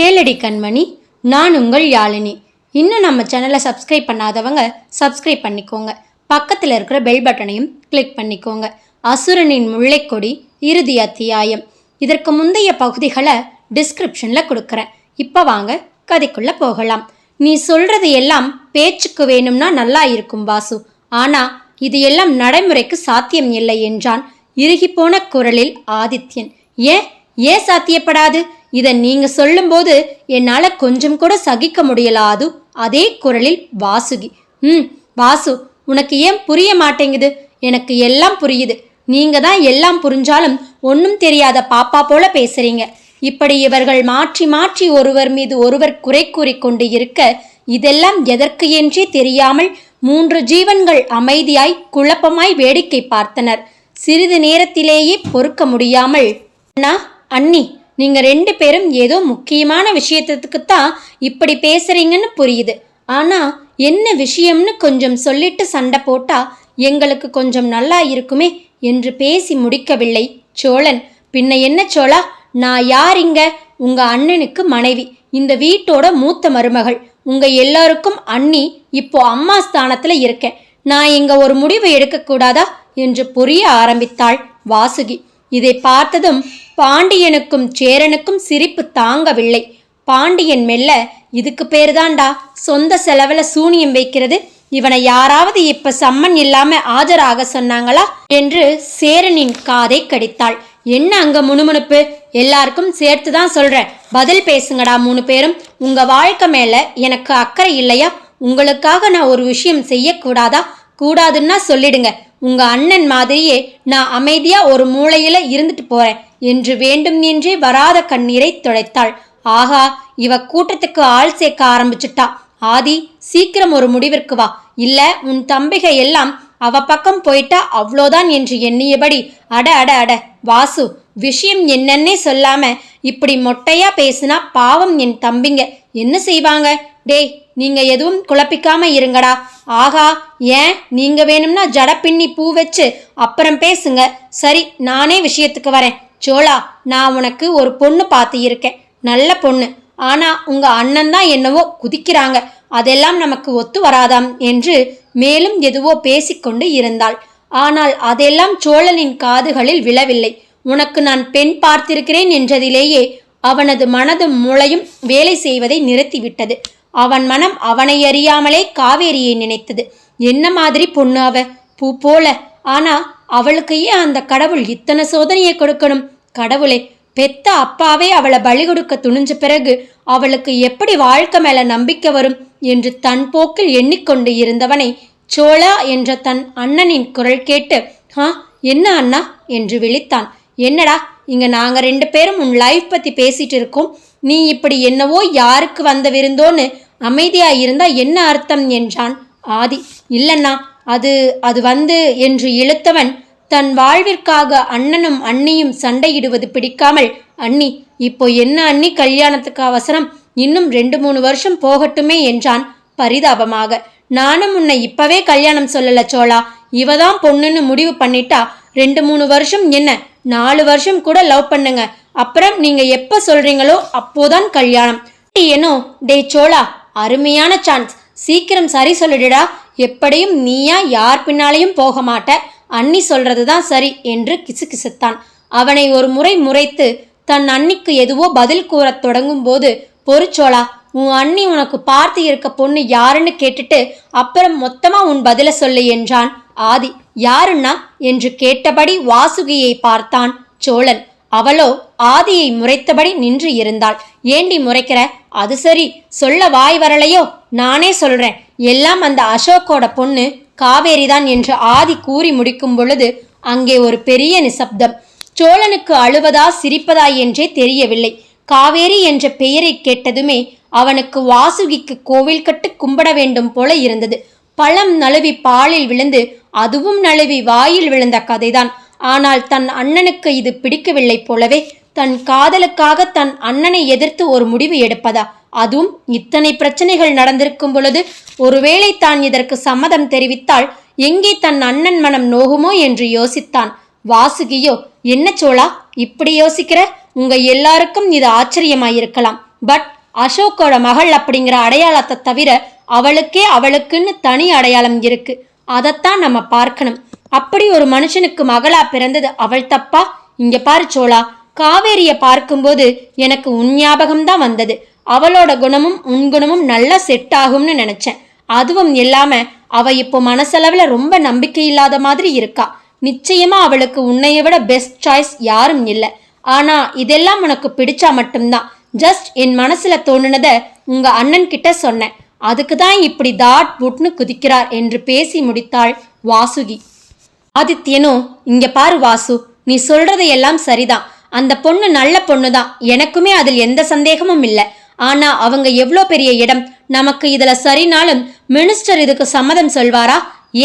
கேளடி கண்மணி நான் உங்கள் யாழினி. இன்னும் நம்ம சேனலை சப்ஸ்கிரைப் பண்ணாதவங்க சப்ஸ்கிரைப் பண்ணிக்கோங்க. பக்கத்தில் இருக்கிற பெல் பட்டனையும் கிளிக் பண்ணிக்கோங்க. அசுரனின் முல்லைக்கொடி இறுதி அத்தியாயம். இதற்கு முந்தைய பகுதிகளை டிஸ்கிரிப்ஷனில் கொடுக்குறேன். இப்போ வாங்க கதைக்குள்ளே போகலாம். நீ சொல்கிறது எல்லாம் பேச்சுக்கு வேணும்னா நல்லா இருக்கும் வாசு. ஆனால் இது எல்லாம் நடைமுறைக்கு சாத்தியம் இல்லை என்றான். இறுகிப்போன குரலில் ஆதித்யன். ஏன்? ஏன் சாத்தியப்படாது? இதை நீங்க சொல்லும்போது என்னால கொஞ்சம் கூட சகிக்க முடியலாது. அதே குரலில் வாசுகி ம் வாசு உனக்கு ஏன் புரிய மாட்டேங்குது? எனக்கு எல்லாம் புரியுது. நீங்க தான் எல்லாம் புரிஞ்சாலும் ஒன்றும் தெரியாத பாப்பா போல பேசுறீங்க. இப்படி இவர்கள் மாற்றி மாற்றி ஒருவர் மீது ஒருவர் குறை கூறிக்கொண்டு இருக்க இதெல்லாம் எதற்கு என்றே தெரியாமல் மூன்று ஜீவன்கள் அமைதியாய் குழப்பமாய் வேடிக்கை பார்த்தனர். சிறிது நேரத்திலேயே பொறுக்க முடியாமல் அண்ணா அண்ணி நீங்க ரெண்டு பேரும் ஏதோ முக்கியமான விஷயத்துக்கு தான் இப்படி பேசுறீங்கன்னு புரியுது. ஆனா என்ன விஷயம்னு கொஞ்சம் சொல்லிட்டு சண்டை போட்டா எங்களுக்கு கொஞ்சம் நல்லா இருக்குமே என்று பேசி முடிக்கவில்லை. சோழன் பின்ன என்ன சோழா? நான் யார் இங்க? உங்க அண்ணனுக்கு மனைவி. இந்த வீட்டோட மூத்த மருமகள். உங்க எல்லாருக்கும் அண்ணி இப்போ அம்மா ஸ்தானத்துல இருக்கேன். நான் இங்க ஒரு முடிவு எடுக்கக்கூடாதா? என்று புரிய ஆரம்பித்தாள் வாசுகி. இதை பார்த்ததும் பாண்டியனுக்கும் சேரனுக்கும் சிரிப்பு தாங்கவில்லை. பாண்டியன் மெல்ல இதுக்கு பேருதான்டா சொந்த செலவுல சூனியம் வைக்கிறது? இவனை யாராவது இப்ப சம்மன் இல்லாம ஆஜராக சொன்னாங்களா? என்று சேரனின் காதை கடித்தாள். என்ன அங்க முணுமுணுப்பு? எல்லாருக்கும் சேர்த்து தான் சொல்றேன். பதில் பேசுங்கடா மூணு பேரும். உங்க வாழ்க்கை மேல எனக்கு அக்கறை இல்லையா? உங்களுக்காக நான் ஒரு விஷயம் செய்யக்கூடாதா? கூடாதுன்னா சொல்லிடுங்க. உங்க அண்ணன் மாதிரியே நான் அமைதியா ஒரு மூளையில இருந்துட்டு போறேன். என்று வேண்டும் என்றே வராத கண்ணீரை துடைத்தாள். ஆகா இவ கூட்டத்துக்கு ஆள் சேர்க்க ஆரம்பிச்சிட்டா. ஆதி சீக்கிரம் ஒரு முடிவிற்கு வா. இல்ல உன் தம்பிகை எல்லாம் அவ பக்கம் போயிட்டா அவ்வளோதான் என்று எண்ணியபடி அட அட அட வாசு விஷயம் என்னன்னே சொல்லாம இப்படி மொட்டையா பேசுனா பாவம் என் தம்பிங்க. என்ன செய்வாங்க? டேய் நீங்க எதுவும் குழப்பிக்காம இருங்கடா. ஆகா ஏன்? நீங்க வேணும்னா ஜட பின்னி பூ வச்சு அப்புறம் பேசுங்க. சரி நானே விஷயத்துக்கு வரேன். சோழா நான் உனக்கு ஒரு பொண்ணு பார்த்து இருக்கேன் நல்ல பொண்ணு. ஆனா உங்க அண்ணன் தான் என்னவோ குதிக்கிறாங்க. அதெல்லாம் நமக்கு ஒத்து வராதாம் என்று மேலும் எதுவோ பேசிக்கொண்டு இருந்தாள். ஆனால் அதெல்லாம் சோழனின் காதுகளில் விழவில்லை. உனக்கு நான் பெண் பார்த்திருக்கிறேன் என்றதிலேயே அவனது மனதும் முளையும் வேலை செய்வதை நிறுத்திவிட்டது. அவன் மனம் அவனை அறியாமலே காவேரியை நினைத்தது. என்ன மாதிரி பொண்ணு அவ? பூ போல. ஆனா அவளுக்கு ஏன் அந்த கடவுள் இத்தனை சோதனையை கொடுக்கணும். கடவுளே பெத்த அப்பாவே அவளை பலி கொடுக்க துணிஞ்ச பிறகு அவளுக்கு எப்படி வாழ்க்கை மேல நம்பிக்கை வரும் என்று தன் போக்கில் எண்ணிக்கொண்டு இருந்தவனை சோழா என்ற தன் அண்ணனின் குரல் கேட்டு ஆ என்ன அண்ணா? என்று விழித்தான். என்னடா இங்க நாங்க ரெண்டு பேரும் உன் லைஃப் பத்தி பேசிட்டு இருக்கோம். நீ இப்படி என்னவோ யாருக்கு வந்த விருந்தோன்னு அமைதியாக இருந்தால் என்ன அர்த்தம் என்றான் ஆதி. இல்லைண்ணா அது அது வந்து என்று இழுத்தவன் தன் வாழ்விற்காக அண்ணனும் அண்ணியும் சண்டையிடுவது பிடிக்காமல் அண்ணி இப்போ என்ன அண்ணி கல்யாணத்துக்கு அவசரம்? இன்னும் ரெண்டு மூணு வருஷம் போகட்டுமே என்றான் பரிதாபமாக. நானும் உன்னை இப்பவே கல்யாணம் சொல்லல சோழா. இவதான் பொண்ணுன்னு முடிவு பண்ணிட்டா ரெண்டு மூணு வருஷம் என்ன? நாலு வருஷம் கூட லவ் பண்ணுங்க. அப்புறம் நீங்க எப்ப சொல்றீங்களோ அப்போதான் கல்யாணம். ஏனோ டே சோலா அருமையான சான்ஸ் சீக்கிரம் சரி சொல்லிடுடா. எப்படியும் நீயா யார் பின்னாலையும் போக மாட்ட. அண்ணி சொல்றது தான் சரி என்று கிசுகிசுத்தான். அவனை ஒரு முறை முறைத்து தன் அண்ணிக்கு எதுவோ பதில் கூறத் தொடங்கும் போது பொறுச்சோளா உன் அண்ணி உனக்கு பார்த்து இருக்க பொண்ணு யாருன்னு கேட்டுட்டு அப்புறம் மொத்தமா உன் பதில சொல்லு என்றான். ஆதி யாருன்னா? என்று கேட்டபடி வாசுகியை பார்த்தான் சோழன். அவளோ ஆதியை முறைத்தபடி நின்று இருந்தாள். ஏண்டி முறைக்கிற? அது சரி. சொல்ல வாய் வரலையோ? நானே சொல்றேன். எல்லாம் அந்த அசோக்கோட பொண்ணு காவேரிதான் என்று ஆதி கூறி முடிக்கும் பொழுது அங்கே ஒரு பெரிய நிசப்தம். சோழனுக்கு அழுவதா சிரிப்பதா என்றே தெரியவில்லை. காவேரி என்ற பெயரை கேட்டதுமே அவனுக்கு வாசுகிக்கு கோவில் கட்டு கும்பிட வேண்டும் போல இருந்தது. பழம் நழுவி பாலில் விழுந்து அதுவும் நழுவி வாயில் விழுந்த கதைதான். ஆனால் தன் அண்ணனுக்கு இது பிடிக்கவில்லை போலவே தன் காதலுக்காக தன் அண்ணனை எதிர்த்து ஒரு முடிவு எடுப்பதா? அதுவும் இத்தனை பிரச்சனைகள் நடந்திருக்கும் பொழுது ஒருவேளை தான் இதற்கு சம்மதம் தெரிவித்தால் எங்கே தன் அண்ணன் மனம் நோகுமோ என்று யோசித்தான். வாசுகியோ என்ன சோழா இப்படி யோசிக்கிற? உங்க எல்லாருக்கும் இது ஆச்சரியமாயிருக்கலாம். பட் அசோக்கோட மகள் அப்படிங்கிற அடையாளத்தை தவிர அவளுக்கே அவளுக்குன்னு தனி அடையாளம் இருக்கு. அதைத்தான் நம்ம பார்க்கணும். அப்படி ஒரு மனுஷனுக்கு மகளா பிறந்தது அவள் தப்பா? இங்க பாரு சோளா காவேரிய பார்க்கும்போது எனக்கு உன் ஞாபகம் தான் வந்தது. அவளோட குணமும் உன் குணமும் நல்லா செட் ஆகும்னு நினைச்சேன். அதுவும் இல்லாம அவ இப்போ மனசளவுல ரொம்ப நம்பிக்கை இல்லாத மாதிரி இருக்கா. நிச்சயமா அவளுக்கு உன்னைய விட பெஸ்ட் சாய்ஸ் யாரும் இல்லை. ஆனா இதெல்லாம் உனக்கு பிடிச்சா மட்டும்தான். ஜஸ்ட் என் மனசுல தோணுனத உங்க அண்ணன் கிட்ட சொன்னேன். அதுக்கு தான் இப்படி தாட் புட்னு குதிக்கிறார் என்று பேசி முடித்தாள் வாசுகி. ஆதித்யனோ இங்க பாரு வாசு நீ சொல்றது எல்லாம் சரிதான். அந்த பொண்ணு நல்ல பொண்ணு தான் எனக்குமே அதில் எந்த சந்தேகமும் இல்லை. ஆனா அவங்க எவ்வளோ பெரிய இடம்? நமக்கு இதுல சரினாலும் மினிஸ்டர் இதுக்கு சம்மதம் சொல்வாரா?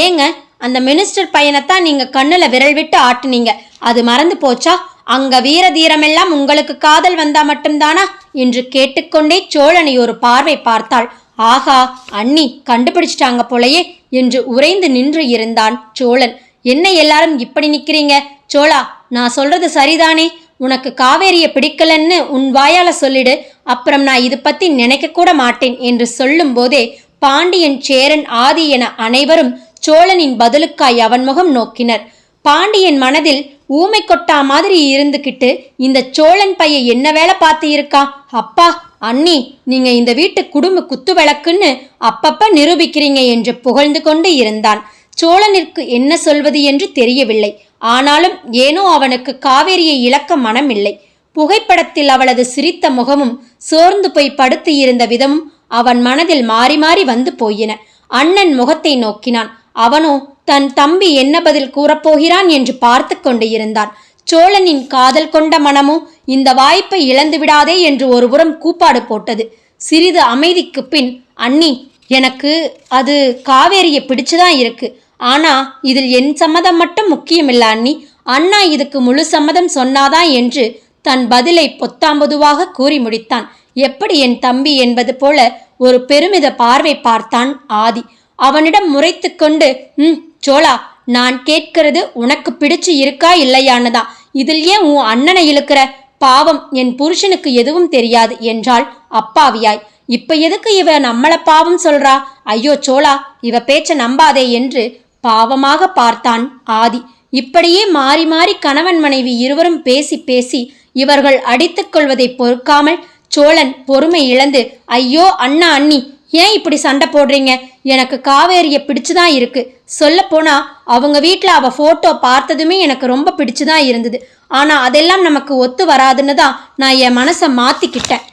ஏங்க அந்த மினிஸ்டர் பையனைத்தான் நீங்க கண்ணுல விரல் விட்டு ஆட்டுனீங்க. அது மறந்து போச்சா? அங்க வீர தீரமெல்லாம் உங்களுக்கு காதல் வந்தா மட்டும்தானா? என்று கேட்டுக்கொண்டே சோழனை ஒரு பார்வை பார்த்தாள். ஆகா அண்ணி கண்டுபிடிச்சிட்டாங்க போலயே என்று உறைந்து நின்று இருந்தான் சோழன். என்ன எல்லாரும் இப்படி நிக்கிறீங்க? சோழா நான் சொல்றது சரிதானே? உனக்கு காவேரியை பிடிக்கலன்னு உன் வாயால சொல்லிடு. அப்புறம் நான் இது பத்தி நினைக்க கூட மாட்டேன் என்று சொல்லும் போதே பாண்டியன் சேரன் ஆதி என அனைவரும் சோழனின் பதிலுக்காய் அவன் முகம் நோக்கினர். பாண்டியன் மனதில் ஊமை கொட்டா மாதிரி இருந்துகிட்டு இந்த சோழன் பைய என்ன வேலை பார்த்து இருக்கா? அப்பா அண்ணி நீங்க இந்த வீட்டு குடும்ப குத்து விளக்குன்னு அப்பப்ப நிரூபிக்கிறீங்க என்று புகழ்ந்து கொண்டு இருந்தான். சோழனிற்கு என்ன சொல்வது என்று தெரியவில்லை. ஆனாலும் ஏனோ அவனுக்கு காவேரியை இழக்க மனமில்லை. புகைப்படத்தில் அவளது சிரித்த முகமும் சோர்ந்து போய் படுத்து இருந்த விதமும் அவன் மனதில் மாறி மாறி வந்து போயின. அண்ணன் முகத்தை நோக்கினான். அவனோ தன் தம்பி என்ன பதில் கூறப்போகிறான்? என்று பார்த்து கொண்டு இருந்தான். சோழனின் காதல் கொண்ட மனமோ இந்த வாய்ப்பை இழந்து விடாதே என்று ஒருபுறம் கூப்பாடு போட்டது. சிறிது அமைதிக்கு பின் அண்ணி எனக்கு அது காவேரியை பிடிச்சுதான் இருக்கு. ஆனா இதில் என் சம்மதம் மட்டும் முக்கியமில்ல அண்ணி. அண்ணா இதுக்கு முழு சம்மதம் சொன்னாதான் என்று தன் பதிலை பொத்தாம்பதுவாக கூறி முடித்தான். எப்படி என் தம்பி என்பது போல ஒரு பெருமித பார்வை பார்த்தான் ஆதி. அவனிடம் முறைத்து கொண்டு ம் சோழா நான் கேட்கிறது உனக்கு பிடிச்சு இருக்கா இல்லையான்னுதான் இதில் ஏன் உன் அண்ணனை இழுக்கிற? பாவம் என் புருஷனுக்கு எதுவும் தெரியாது என்றாள் அப்பாவியாய். இப்ப எதுக்கு இவ நம்மள பாவம் சொல்றா? ஐயோ சோழா இவ பேச்ச நம்பாதே என்று பாவமாக பார்த்தான் ஆதி. இப்படியே மாறி மாறி கணவன் மனைவி இருவரும் பேசி பேசி இவர்கள் அடித்துக் கொள்வதை பொறுக்காமல் சோழன் பொறுமை இழந்து ஐயோ அண்ணா அண்ணி ஏன் இப்படி சண்டை போடுறீங்க? எனக்கு காவேரியை பிடிச்சுதான் இருக்கு. சொல்ல போனா அவங்க வீட்டில் அவ போட்டோ பார்த்ததுமே எனக்கு ரொம்ப பிடிச்சுதான் இருந்தது. ஆனா அதெல்லாம் நமக்கு ஒத்து வராதுன்னு தான் நான் என் மனசை மாத்திக்கிட்டேன்.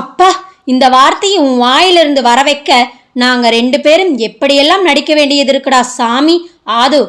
அப்பா இந்த வார்த்தையை உன் வாயிலிருந்து வர வைக்க நாங்கள் ரெண்டு பேரும் எப்படியெல்லாம் நடிக்க வேண்டியது இருக்குடா சாமி? ஆது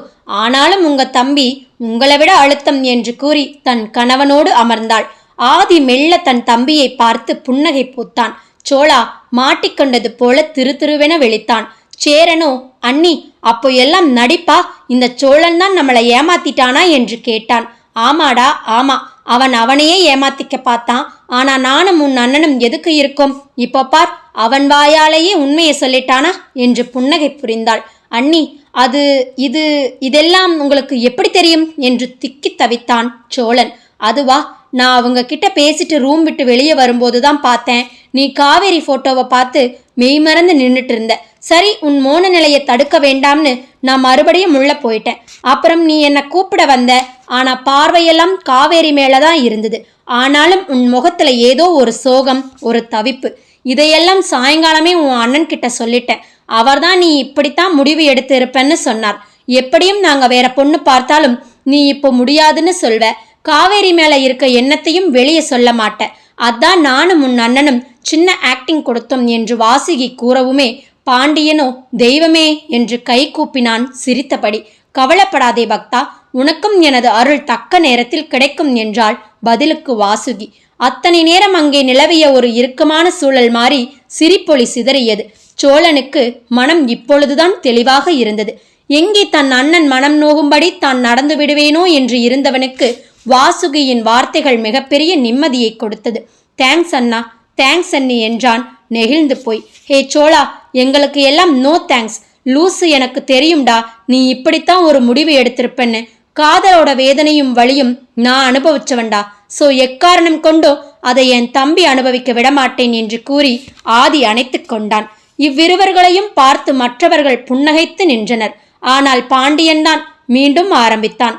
ஆனாலும் உங்க தம்பி உங்களை விட அழுத்தம் என்று கூறி தன் கணவனோடு அமர்ந்தாள். ஆதி மெல்ல தன் தம்பியை பார்த்து புன்னகை பூத்தான். சோழா மாட்டிக்கொண்டது போல திரு திருவென விழித்தான். சேரனோ அண்ணி அப்போ எல்லாம் நடிப்பா? இந்த சோழன் தான் நம்மளை ஏமாத்திட்டானா என்று கேட்டான். ஆமாடா ஆமா அவன் அவனையே ஏமாத்திக்க பார்த்தான். ஆனா நானும் உன் அண்ணனும் எதுக்கு இருக்கும்? இப்போ பார் அவன் வாயாலேயே உண்மையை சொல்லிட்டானா? என்று புன்னகை புரிந்தாள். அண்ணி அது இது இதெல்லாம் உங்களுக்கு எப்படி தெரியும்? என்று திக்கி தவித்தான் சோழன். அதுவா நான் அவங்க கிட்ட பேசிட்டு ரூம் விட்டு வெளியே வரும்போது தான் பார்த்தேன். நீ காவேரி போட்டோவை பார்த்து மெய்மறந்து நின்றுட்டு இருந்த சரி உன் மோன நிலையை தடுக்க வேண்டாம்னு நான் மறுபடியும் உள்ள போயிட்டேன். அப்புறம் நீ என்னை கூப்பிட வந்த ஆனா பார்வையெல்லாம் காவேரி மேலதான் இருந்தது. ஆனாலும் உன் முகத்துல ஏதோ ஒரு சோகம் ஒரு தவிப்பு. இதையெல்லாம் சாயங்காலமே உன் அண்ணன் கிட்ட சொல்லிட்டேன். அவர்தான் நீ இப்படித்தான் முடிவு எடுத்து இருப்பேன்னு சொன்னார். எப்படியும் நாங்க வேற பொண்ணு பார்த்தாலும் நீ இப்போ முடியாதுன்னு சொல்வ. காவேரி மேல இருக்க எண்ணத்தையும் வெளியே சொல்ல மாட்டேன் அதான் நானும் உன் அண்ணனும் சின்ன ஆக்டிங் கொடுத்தோம் என்று வாசுகி கூறவுமே பாண்டியனோ தெய்வமே என்று கை கூப்பினான் சிரித்தபடி. கவலைப்படாதே பக்தா உனக்கும் எனது அருள் தக்க நேரத்தில் கிடைக்கும் என்றாள் பதிலுக்கு வாசுகி. அத்தனை நேரம் அங்கே நிலவிய ஒரு இறுக்கமான சூழல் மாறி சிரிப்பொலி சிதறியது. சோழனுக்கு மனம் இப்பொழுதுதான் தெளிவாக இருந்தது. எங்கே தன் அண்ணன் மனம் நோகும்படி தான் நடந்து விடுவேனோ என்று இருந்தவனுக்கு வாசுகியின் வார்த்தைகள் மிகப்பெரிய நிம்மதியை கொடுத்தது. தேங்க்ஸ் அண்ணா தேங்க்ஸ் அண்ணி என்றான். நெகிழ்ந்து போய். ஹே சோழா எங்களுக்கு எல்லாம் நோ தேங்க்ஸ் லூசு எனக்கு தெரியும்டா. நீ இப்படித்தான் ஒரு முடிவு எடுத்திருப்பேன்னு. காதலோட வேதனையும் வழியும் நான் அனுபவிச்சவன்டா. சோ எக்காரணம் கொண்டோ அதை என் தம்பி அனுபவிக்க விடமாட்டேன் என்று கூறி ஆதி அணைத்து கொண்டான். இவ்விருவர்களையும் பார்த்து மற்றவர்கள் புன்னகைத்து நின்றனர். ஆனால் பாண்டியன்தான் மீண்டும் ஆரம்பித்தான்.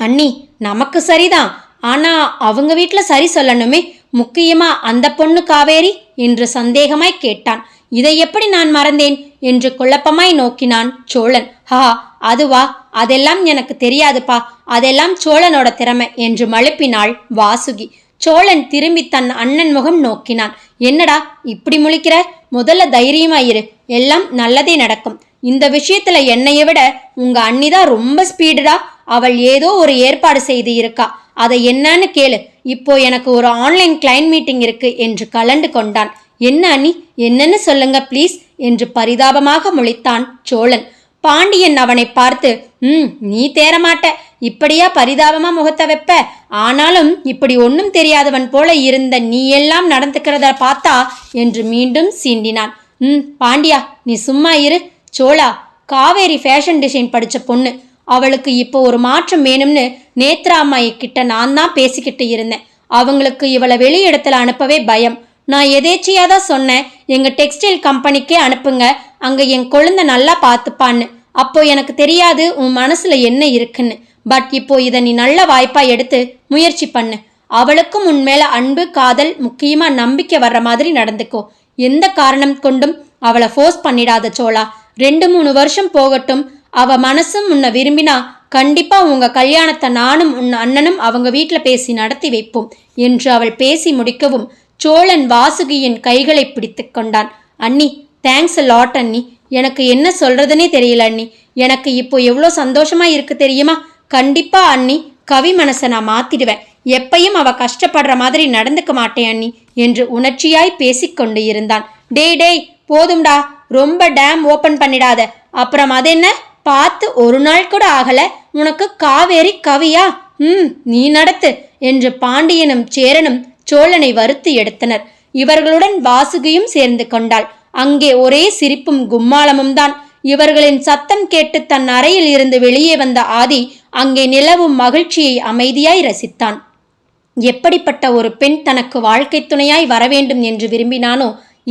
அண்ணி நமக்கு சரிதான். ஆனா அவங்க வீட்டில் சரி சொல்லணுமே. முக்கியமா அந்த பொண்ணு காவேரி என்று சந்தேகமாய் கேட்டான். இதை எப்படி நான் மறந்தேன்? என்று குழப்பமாய் நோக்கினான் சோழன். ஹா அதுவா? அதெல்லாம் எனக்கு தெரியாதுப்பா. அதெல்லாம் சோழனோட திறமை என்று மழுப்பினாள் வாசுகி. சோழன் திரும்பி தன் அண்ணன் முகம் நோக்கினான். என்னடா இப்படி முழிக்கிற? முதல்ல தைரியமாயிரு எல்லாம் நல்லதே நடக்கும். இந்த விஷயத்துல என்னைய விட உங்க அண்ணிதான் ரொம்ப ஸ்பீடுடா. அவள் ஏதோ ஒரு ஏற்பாடு செய்து இருக்கா. அதை என்னன்னு கேளு. இப்போ எனக்கு ஒரு ஆன்லைன் கிளைண்ட் மீட்டிங் இருக்கு என்று கலண்டு கொண்டான். என்ன அண்ணி? என்னன்னு சொல்லுங்க ப்ளீஸ் என்று பரிதாபமாக முழித்தான் சோழன். பாண்டியன் அவனை பார்த்து ம் நீ தேரமாட்ட இப்படியா பரிதாபமா முகத்தை வைப்ப? ஆனாலும் இப்படி ஒன்றும் தெரியாதவன் போல இருந்த நீ எல்லாம் நடந்துக்கிறத பார்த்தா? என்று மீண்டும் சீண்டினான். ம் பாண்டியா நீ சும்மா இரு. சோழா காவேரி ஃபேஷன் டிசைன் படித்த பொண்ணு. அவளுக்கு இப்போ ஒரு மாற்றம் வேணும்னு நேத்ரா அம்மாயி கிட்ட நான் தான் பேசிக்கிட்டு இருந்தேன். அவங்களுக்கு இவளை வெளி இடத்துல அனுப்பவே பயம். நான் எதேச்சியாக தான் சொன்னேன் எங்கள் டெக்ஸ்டைல் கம்பெனிக்கே அனுப்புங்க அங்கே என் குழந்தை நல்லா பார்த்துப்பான்னு. அப்போ எனக்கு தெரியாது உன் மனசில் என்ன இருக்குன்னு. பட் இப்போ இதை நீ நல்ல வாய்ப்பாக எடுத்து முயற்சி பண்ணு. அவளுக்கும் உன் மேலே அன்பு காதல் முக்கியமாக நம்பிக்கை வர்ற மாதிரி நடந்துக்கோ. எந்த காரணம் கொண்டும் அவளை ஃபோர்ஸ் பண்ணிடாத சோழா. ரெண்டு மூணு வருஷம் போகட்டும் அவ மனசும் உன்னை விரும்பினா கண்டிப்பா உங்க கல்யாணத்தை நானும் உன் அண்ணனும் அவங்க வீட்ல பேசி நடத்தி வைப்போம் என்று அவள் பேசி முடிக்கவும் சோழன் வாசுகியின் கைகளை பிடித்து கொண்டான். அண்ணி தேங்க்ஸ் லாட் அண்ணி. எனக்கு என்ன சொல்கிறதுனே தெரியல அண்ணி. எனக்கு இப்போ எவ்வளோ சந்தோஷமா இருக்கு தெரியுமா? கண்டிப்பா அண்ணி கவி மனசை நான் மாத்திடுவேன். எப்பையும் அவ கஷ்டப்படுற மாதிரி நடந்துக்க மாட்டேன் அண்ணி என்று உணர்ச்சியாய் பேசிக்கொண்டு இருந்தான். டேய் டேய் போதும்டா. ரொம்ப டேம் ஓபன் பண்ணிடாத. அப்புறம் அது என்ன பார்த்து ஒரு நாள் கூட ஆகல. உனக்கு காவேரி கவியா? ம் நீ நடத்து என்று பாண்டியனும் சேரனும் சோழனை வறுத்து எடுத்தனர். இவர்களுடன் வாசுகியும் சேர்ந்து கொண்டாள். அங்கே ஒரே சிரிப்பும் கும்மாளமும் தான். இவர்களின் சத்தம் கேட்டு தன் அறையில் இருந்து வெளியே வந்த ஆதி அங்கே நிலவும் மகிழ்ச்சியை அமைதியாய் ரசித்தான். எப்படிப்பட்ட ஒரு பெண் தனக்கு வாழ்க்கை துணையாய் வரவேண்டும் என்று விரும்பினானோ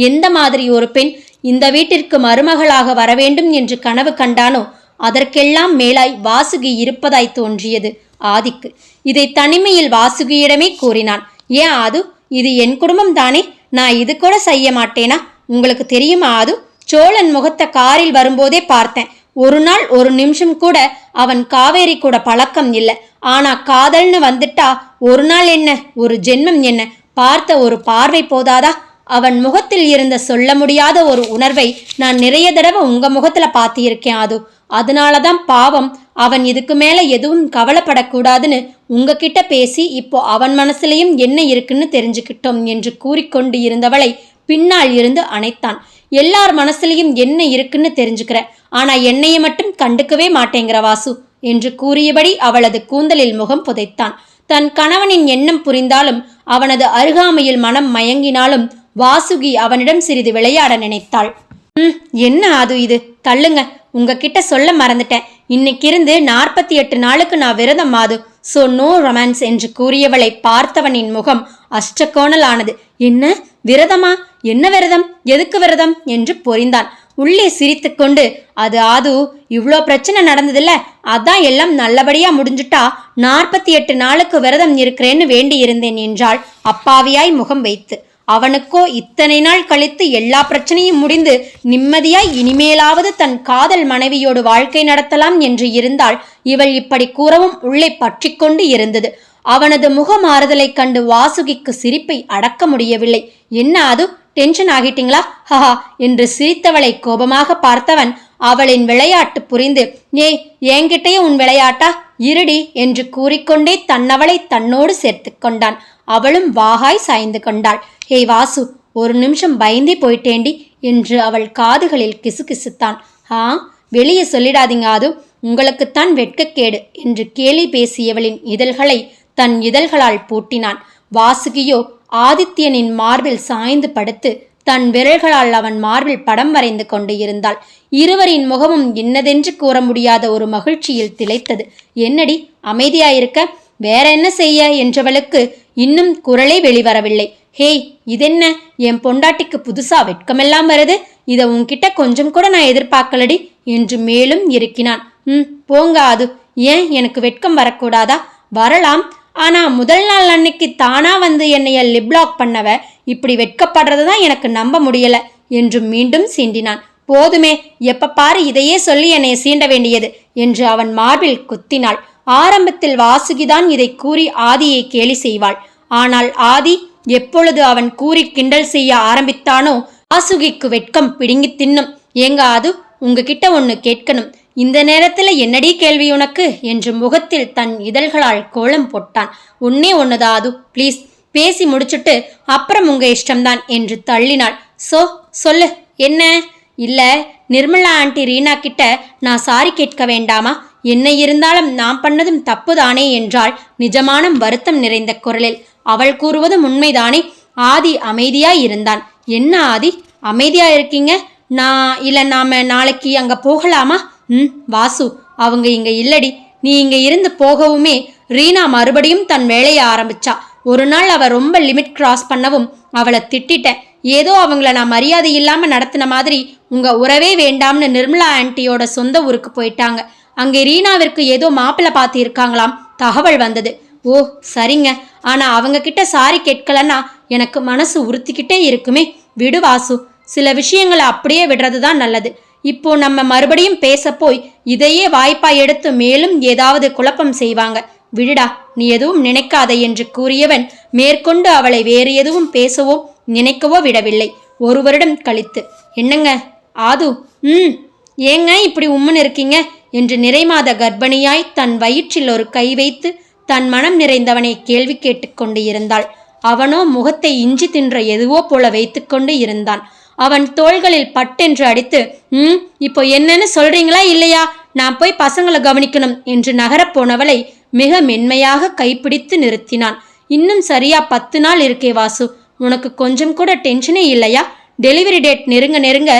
எந்த மாதிரி ஒரு பெண் இந்த வீட்டிற்கு மருமகளாக வரவேண்டும் என்று கனவு கண்டானோ அதற்கெல்லாம் மேலாய் வாசுகி இருப்பதாய் தோன்றியது ஆதிக்கு. இதை தனிமையில் வாசுகியிடமே கூறினான். ஏன் ஆது? இது என் குடும்பம் தானே? நான் இது கூட செய்ய மாட்டேனா? உங்களுக்கு தெரியுமா ஆது? சோழன் முகத்தை காரில் வரும்போதே பார்த்தேன். ஒரு நாள் ஒரு நிமிஷம் கூட அவன் காவேரி கூட பழக்கம் இல்லை. ஆனா காதல்னு வந்துட்டா ஒரு நாள் என்ன? ஒரு ஜென்மம் என்ன? பார்த்த ஒரு பார்வை போதாதா? அவன் முகத்தில் இருந்த சொல்ல முடியாத ஒரு உணர்வை நான் நிறைய தடவை உங்க முகத்துல பார்த்திருக்கேன் அது அதனால தான் பாவம் அவன் இதுக்கு மேல எதுவும் கவலைப்படக்கூடாதுன்னு உங்ககிட்ட பேசி இப்போ அவன் மனசுலயும் என்ன இருக்குன்னு தெரிஞ்சுக்கிட்டோம் என்று கூறிக்கொண்டு இருந்தவளை பின்னால் இருந்து அணைத்தான். எல்லார் மனசுலயும் என்ன இருக்குன்னு தெரிஞ்சுக்கிற ஆனா என்னைய மட்டும் கண்டுக்கவே மாட்டேங்கிற வாசு என்று கூறியபடி அவளது கூந்தலில் முகம் புதைத்தான். தன் கணவனின் எண்ணம் புரிந்தாலும் அவனது அருகாமையில் மனம் மயங்கினாலும் வாசுகி அவனிடம் சிறிது விளையாட நினைத்தாள். ம் என்ன அது இது? தள்ளுங்க உங்ககிட்ட சொல்ல மறந்துட்டேன். இன்னைக்கிருந்து நாற்பத்தி எட்டு நாளுக்கு நான் விரதம் மாது ஸோ நோ ரொமான்ஸ் என்று கூறியவளை பார்த்தவனின் முகம் அஷ்டகோணலானது. என்ன? விரதமா? என்ன விரதம்? எதுக்கு விரதம்? என்று பொறிந்தான். உள்ளே சிரித்துக்கொண்டு அது ஆது இவ்வளோ பிரச்சனை நடந்ததில்ல. அதான் எல்லாம் நல்லபடியாக முடிஞ்சுட்டா நாற்பத்தி எட்டு நாளுக்கு விரதம் இருக்கிறேன்னு வேண்டி இருந்தேன் என்றாள் அப்பாவியாய் முகம் வைத்து. அவனுக்கோ இத்தனை நாள் கழித்து எல்லா பிரச்சனையும் முடிந்து நிம்மதியாய் இனிமேலாவது தன் காதல் மனைவியோடு வாழ்க்கை நடத்தலாம் என்று இருந்தால் இவள் இப்படி கூறவும் உள்ளே பற்றிக்கொண்டு இருந்தது. அவனது முக மாறுதலைக் கண்டு வாசுகிக்கு சிரிப்பை அடக்க முடியவில்லை. என்ன அது? டென்ஷன் ஆகிட்டீங்களா? ஹஹா என்று சிரித்தவளை கோபமாக பார்த்தவன் அவளின் விளையாட்டு புரிந்து ஏய் என்கிட்டயே உன் விளையாட்டா? இருடி என்று கூறிக்கொண்டே தன்னவளை தன்னோடு சேர்த்து கொண்டான். அவளும் வாகாய் சாய்ந்து கொண்டாள். ஹே வாசு ஒரு நிமிஷம் பயந்தே போயிட்டேண்டி என்று அவள் காதுகளில் கிசுகிசுத்தான். ஆ வெளியே சொல்லிடாதீங்க அது உங்களுக்குத்தான் வெட்கக்கேடு என்று கேலி பேசியவளின் இதழ்களை தன் இதழ்களால் பூட்டினான். வாசுகியோ ஆதித்யனின் மார்பில் சாய்ந்து படுத்து தன் விரல்களால் அவன் மார்பில் படம் வரைந்து கொண்டு இருந்தாள். இருவரின் முகமும் என்னதென்று கூற முடியாத ஒரு மகிழ்ச்சியில் திளைத்தது. என்னடி அமைதியாயிருக்க? வேற என்ன செய்ய? என்றவளுக்கு இன்னும் குரலே வெளிவரவில்லை. ஹேய் இதென்ன? என் பொண்டாட்டிக்கு புதுசா வெட்கமெல்லாம் வருது. இதை உன்கிட்ட கொஞ்சம் கூட நான் எதிர்பார்க்கலடி என்று மேலும் இருக்கினான் ம் போங்க அது ஏன் எனக்கு வெட்கம் வரக்கூடாதா? வரலாம். ஆனா முதல் நாள் அன்னைக்கு தானா வந்து என்னைய லிப்லாக் பண்ணவ இப்படி வெட்கப்படுறது தான் எனக்கு நம்ப முடியல என்று மீண்டும் சீண்டினான். போதுமே எப்ப பாரு இதையே சொல்லி என்னை சீண்ட வேண்டியது என்று அவன் மார்பில் குத்தினாள். ஆரம்பத்தில் வாசுகிதான் இதை கூறி ஆதியை கேலி செய்வாள். ஆனால் ஆதி எப்பொழுது அவன் கூறி கிண்டல் செய்ய ஆரம்பித்தானோ வாசுகிக்கு வெட்கம் பிடுங்கி தின்னும். ஏங்க அது உங்ககிட்ட ஒன்று கேட்கணும். இந்த நேரத்தில் என்னடி கேள்வி உனக்கு? என்று முகத்தில் தன் இதழ்களால் கோலம் போட்டான். உன்னே ஒன்றுதா அது? ப்ளீஸ் பேசி முடிச்சுட்டு அப்புறம் உங்க இஷ்டம்தான் என்று தள்ளினாள். சோ சொல்லு. என்ன? இல்லை நிர்மலா ஆண்டி ரீனா கிட்ட நான் சாரி கேட்க வேண்டாமா? என்ன இருந்தாலும் நாம் பண்ணதும் தப்புதானே என்றாள் நிஜமான வருத்தம் நிறைந்த குரலில். அவள் கூறுவதும் உண்மைதானே? ஆதி அமைதியாய் இருந்தான். என்ன ஆதி? அமைதியா இருக்கீங்க? நான் இல்லை நாம நாளைக்கு அங்க போகலாமா? ம் வாசு அவங்க இங்க இல்லடி. நீ இங்க இருந்து போகவுமே ரீனா மறுபடியும் தன் வேலையை ஆரம்பிச்சா. ஒரு நாள் அவ ரொம்ப லிமிட் கிராஸ் பண்ணவும் அவளை திட்டிட்டேன் ஏதோ அவங்கள நான் மரியாதை இல்லாம நடத்தின மாதிரி உங்க உறவே வேண்டாம்னு நிர்மலா ஆன்ட்டியோட சொந்த ஊருக்கு போயிட்டாங்க. அங்கே ரீனாவிற்கு ஏதோ மாப்பிள்ளை பார்த்து இருக்காங்களாம் தகவல் வந்தது. ஓ சரிங்க. ஆனா அவங்க கிட்ட சாரி கேட்கலன்னா எனக்கு மனசு உறுத்திக்கிட்டே இருக்குமே. விடு வாசு. சில விஷயங்களை அப்படியே விடுறது தான் நல்லது. இப்போ நம்ம மறுபடியும் பேச போய் இதையே வாய்ப்பா எடுத்து மேலும் ஏதாவது குழப்பம் செய்வாங்க. விடுடா நீ எதுவும் நினைக்காத என்று கூறியவன் மேற்கொண்டு அவளை வேறு எதுவும் பேசவோ நினைக்கவோ விடவில்லை. ஒரு வருடம் கழித்து. என்னங்க? ஆது ம். ஏங்க இப்படி உம்முன்னு இருக்கீங்க? என்று நிறைமாத கர்ப்பிணியாய் தன் வயிற்றில் ஒரு கை வைத்து தன் மனம் நிறைந்தவனை கேள்வி கேட்டுக்கொண்டு இருந்தாள். அவனோ முகத்தை இஞ்சி தின்ற எதுவோ போல வைத்துக்கொண்டு இருந்தான். அவன் தோள்களில் பட்டென்று அடித்து ம் இப்போ என்னன்னு சொல்றீங்களா இல்லையா? நான் போய் பசங்களை கவனிக்கணும் என்று நகரப் போனவளை மிக மென்மையாக கைப்பிடித்து நிறுத்தினான். இன்னும் சரியா பத்து நாள் இருக்கே வாசு. உனக்கு கொஞ்சம் கூட டென்ஷனே இல்லையா? டெலிவரி டேட் நெருங்க நெருங்க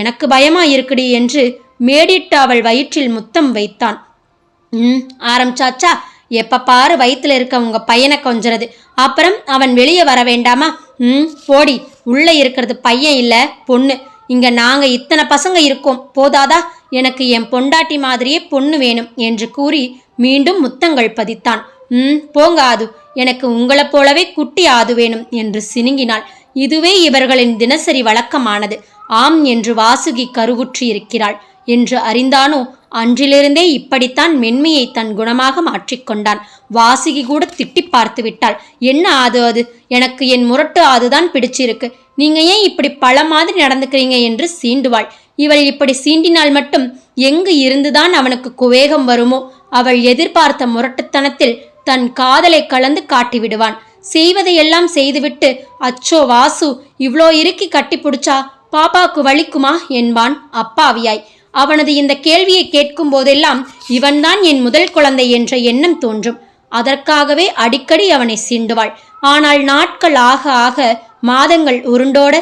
எனக்கு பயமா இருக்குடி என்று மேடிட்டு அவள் வயிற்றில் முத்தம் வைத்தான். ம் ஆரம்பிச்சாச்சா? எப்ப பாரு வயிற்றுல இருக்க உங்க பையனை கொஞ்சறது. அப்புறம் அவன் வெளியே வர வேண்டாமா? ம் போடி உள்ளே இருக்கிறது பையன் இல்லை பொண்ணு. இங்க நாங்க இத்தனை பசங்க இருக்கோம். போதாதா? எனக்கு என் பொண்டாட்டி மாதிரியே பொண்ணு வேணும் என்று கூறி மீண்டும் முத்தங்கள் பதித்தான். ம் போங்க ஆது. எனக்கு உங்களைப் போலவே குட்டி ஆது வேணும் என்று சினுங்கினாள். இதுவே இவர்களின் தினசரி வழக்கமானது. ஆம் என்று வாசுகி கருவுற்றி இருக்கிறாள் என்று அறிந்தானோ அன்றிலிருந்தே இப்படித்தான் மென்மையை தன் குணமாக மாற்றிக்கொண்டான் வாசுகி கூட திட்டி பார்த்து விட்டாள். என்ன ஆது அது? எனக்கு என் முரட்டு அதுதான் பிடிச்சிருக்கு. நீங்க ஏன் இப்படி பல மாதிரி நடந்துக்கிறீங்க? என்று சீண்டுவாள். இவள் இப்படி சீண்டினால் மட்டும் எங்கு இருந்துதான் அவனுக்கு குவேகம் வருமோ? அவள் எதிர்பார்த்த முரட்டுத்தனத்தில் தன் காதலை கலந்து காட்டிவிடுவான். செய்வதையெல்லாம் செய்துவிட்டு அச்சோ வாசு இவ்ளோ இறுக்கி கட்டி பிடிச்சா பாப்பாக்கு வலிக்குமா? என்பான் அப்பாவியாய். அவனது இந்த கேள்வியை கேட்கும் போதெல்லாம் இவன்தான் என் முதல் குழந்தை என்ற எண்ணம் தோன்றும். அதற்காகவே அடிக்கடி அவனை சீண்டுவாள். ஆனால் நாட்கள் ஆக ஆக மாதங்கள் உருண்டோட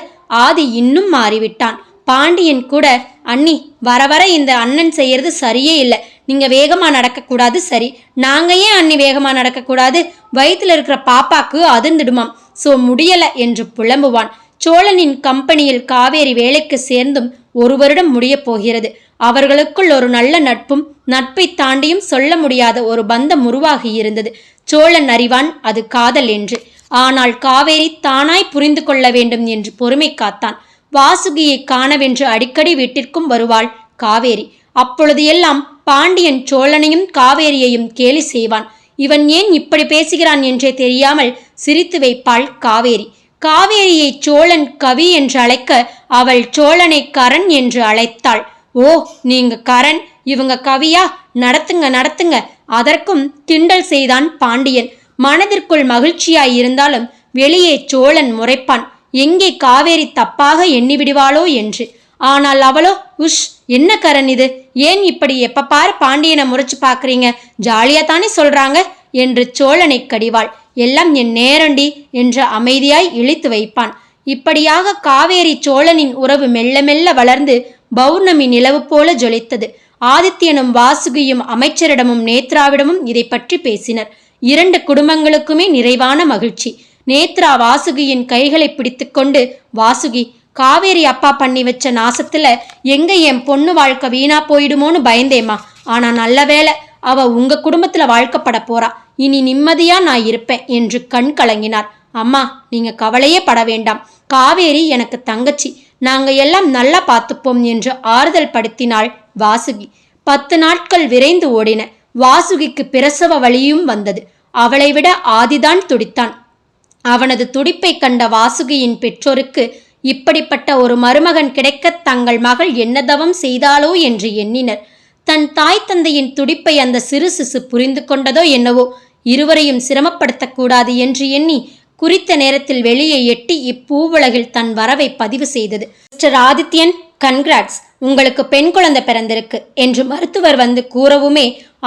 ஆதி இன்னும் மாறிவிட்டான். பாண்டியன் கூட அண்ணி வர வர இந்த அண்ணன் செய்யறது சரியே இல்லை. நீங்க வேகமா நடக்கக்கூடாது சரி. நாங்க ஏன் அண்ணி வேகமா நடக்கக்கூடாது? வயிற்றுல இருக்கிற பாப்பாக்கு அதிர்ந்துடுமாம். சோ முடியல என்று புலம்புவான். சோழனின் கம்பெனியில் காவேரி வேலைக்கு சேர்ந்தும் ஒரு வருடம் முடியப் போகிறது. அவர்களுக்குள் ஒரு நல்ல நட்பும் நட்பை தாண்டியும் சொல்ல முடியாத ஒரு பந்தம் உருவாகி இருந்தது. சோழன் அறிவான் அது காதல் என்று. ஆனால் காவேரி தானாய் புரிந்து கொள்ள வேண்டும் என்று பொறுமை காத்தான். வாசுகியை காணவென்று அடிக்கடி வீட்டிற்கும் வருவாள் காவேரி. அப்பொழுது எல்லாம் பாண்டியன் சோழனையும் காவேரியையும் கேலி செய்வான். இவன் ஏன் இப்படி பேசுகிறான் என்றே தெரியாமல் சிரித்து வைப்பாள் காவேரி. காவேரியை சோழன் கவி என்று அழைக்க அவள் சோழனை கரண் என்று அழைத்தாள். ஓ நீங்க கரண். இவங்க கவியா? நடத்துங்க நடத்துங்க. அதற்கும் கிண்டல் செய்தான் பாண்டியன். மனதிற்குள் மகிழ்ச்சியாய் இருந்தாலும் வெளியே சோழன் முறைப்பான். எங்கே காவேரி தப்பாக எண்ணிவிடுவாளோ என்று. ஆனால் அவளோ உஷ் என்ன கரண் இது? ஏன் இப்படி எப்ப பாரு பாண்டியனை முறைச்சு பாக்குறீங்க ஜாலியா தானே சொல்றாங்க? என்று சோழனை கடிவாள். எல்லாம் என் நேரண்டி என்று அமைதியாய் இழித்து வைப்பான். இப்படியாக காவேரி சோழனின் உறவு மெல்ல மெல்ல வளர்ந்து பௌர்ணமி நிலவு போல ஜொலித்தது. ஆதித்யனும் வாசுகியும் அமைச்சரிடமும் நேத்ராவிடமும் இதை பற்றி பேசினர். இரண்டு குடும்பங்களுக்குமே நிறைவான மகிழ்ச்சி. நேத்ரா வாசுகியின் கைகளை பிடித்துக்கொண்டு வாசுகி காவேரி அப்பா பண்ணி வச்ச நாசத்துல எங்க என் பொண்ணு வாழ்க்கை வீணா போயிடுமோன்னு பயந்தேம்மா. ஆனா நல்ல வேளை அவ உங்க குடும்பத்துல வாழ்க்கப்பட போறா. இனி நிம்மதியா நான் இருப்பேன் என்று கண் கலங்கினார். அம்மா நீங்க கவலையே பட வேண்டாம். காவேரி எனக்கு தங்கச்சி. நாங்க எல்லாம் நல்லா பார்த்துப்போம் என்று ஆறுதல் படுத்தினாள் வாசுகி. பத்து நாட்கள் விரைந்து ஓடின. வாசுகிக்கு பிரசவ வழியும் வந்தது. அவளை விட ஆதிதான் துடித்தான். அவனது துடிப்பை கண்ட வாசுகியின் பெற்றோருக்கு இப்படிப்பட்ட ஒரு மருமகன் கிடைக்க தங்கள் மகள் என்ன தவம் செய்தாளோ என்று எண்ணினர். தன் தாய் தந்தையின் துடிப்பை அந்த சிறு சிசு புரிந்து கொண்டதோ என்னவோ இருவரையும் சிரமப்படுத்தக்கூடாது என்று எண்ணி குறித்த நேரத்தில் வெளியே எட்டி இப்பூவுலகில் தன் வரவை பதிவு செய்தது. மிஸ்டர் ஆதித்யன் கன்கிராட்ஸ் உங்களுக்கு பெண் குழந்தை பிறந்திருக்கு என்று மருத்துவர் வந்து கூறவுமே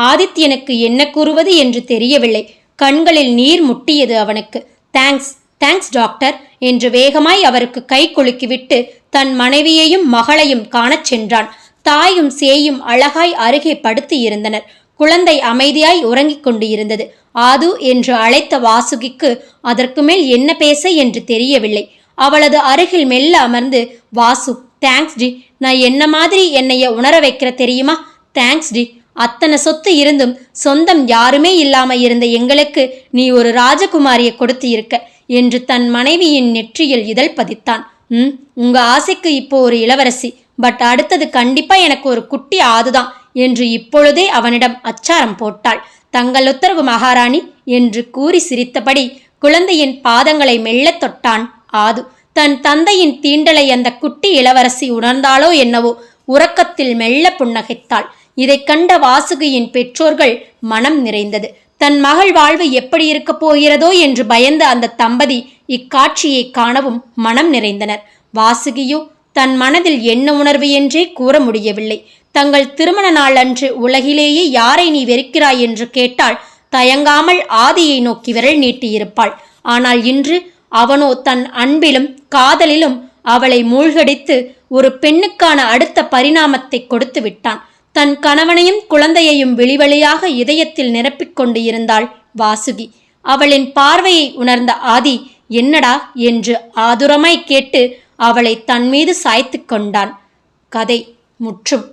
ஆதித்யனுக்கு என்ன கூறுவது என்று தெரியவில்லை. கண்களில் நீர் முட்டியது அவனுக்கு. தேங்க்ஸ் தேங்க்ஸ் டாக்டர் என்று வேகமாய் அவருக்கு கை குலுக்கிவிட்டு தன் மனைவியையும் மகளையும் காணச் சென்றான். தாயும் சேயும் அழகாய் அருகே படுத்து இருந்தனர் குழந்தை அமைதியாய் உறங்கிக் கொண்டு இருந்தது ஆது என்று அழைத்த வாசுகிக்கு அதற்கு மேல் என்ன பேச என்று தெரியவில்லை. அவளது அருகில் மெல்ல அமர்ந்து வாசு தேங்க்ஸ் டி. நான் என்ன மாதிரி என்னைய உணர வைக்கிற தெரியுமா? தேங்க்ஸ் டி. அத்தனை சொத்து இருந்தும் சொந்தம் யாருமே இல்லாம இருந்த எங்களுக்கு நீ ஒரு ராஜகுமாரியை கொடுத்து இருக்க என்று தன் மனைவியின் நெற்றியில் இதழ் பதித்தான். ம் உங்க ஆசைக்கு இப்போ ஒரு இளவரசி. பட் அடுத்தது கண்டிப்பா எனக்கு ஒரு குட்டி ஆதுதான் என்று இப்பொழுதே அவனிடம் அச்சாரம் போட்டாள். தங்கள் உத்தரவு மகாராணி என்று கூறி சிரித்தபடி குழந்தையின் பாதங்களை மெல்லத் தொட்டான் ஆது. தன் தந்தையின் தீண்டலை அந்த குட்டி இளவரசி உணர்ந்தாளோ என்னவோ உறக்கத்தில் மெல்ல புன்னகைத்தாள். இதைக் கண்ட வாசுகியின் பெற்றோர்கள் மனம் நிறைந்தது. தன் மகள் வாழ்வு எப்படி இருக்கப் போகிறதோ என்று பயந்த அந்த தம்பதி இக்காட்சியை காணவும் மனம் நிறைந்தனர். வாசுகியோ தன் மனதில் என்ன உணர்வு என்றே கூற முடியவில்லை. தங்கள் திருமண நாள் அன்று உலகிலேயே யாரை நீ வெறுக்கிறாய் என்று கேட்டால் தயங்காமல் ஆதியை நோக்கி விரல் நீட்டியிருப்பாள். ஆனால் இன்று அவனோ தன் அன்பிலும் காதலிலும் அவளை மூழ்கடித்து ஒரு பெண்ணுக்கான அடுத்த பரிணாமத்தை கொடுத்து விட்டான். தன் கணவனையும் குழந்தையையும் வெளிவழியாக இதயத்தில் நிரப்பிக்கொண்டு இருந்தாள் வாசுகி. அவளின் பார்வையை உணர்ந்த ஆதி என்னடா? என்று ஆதுரமாய் கேட்டு அவளை தன் மீது சாய்த்து கொண்டான். கதை முற்றும்.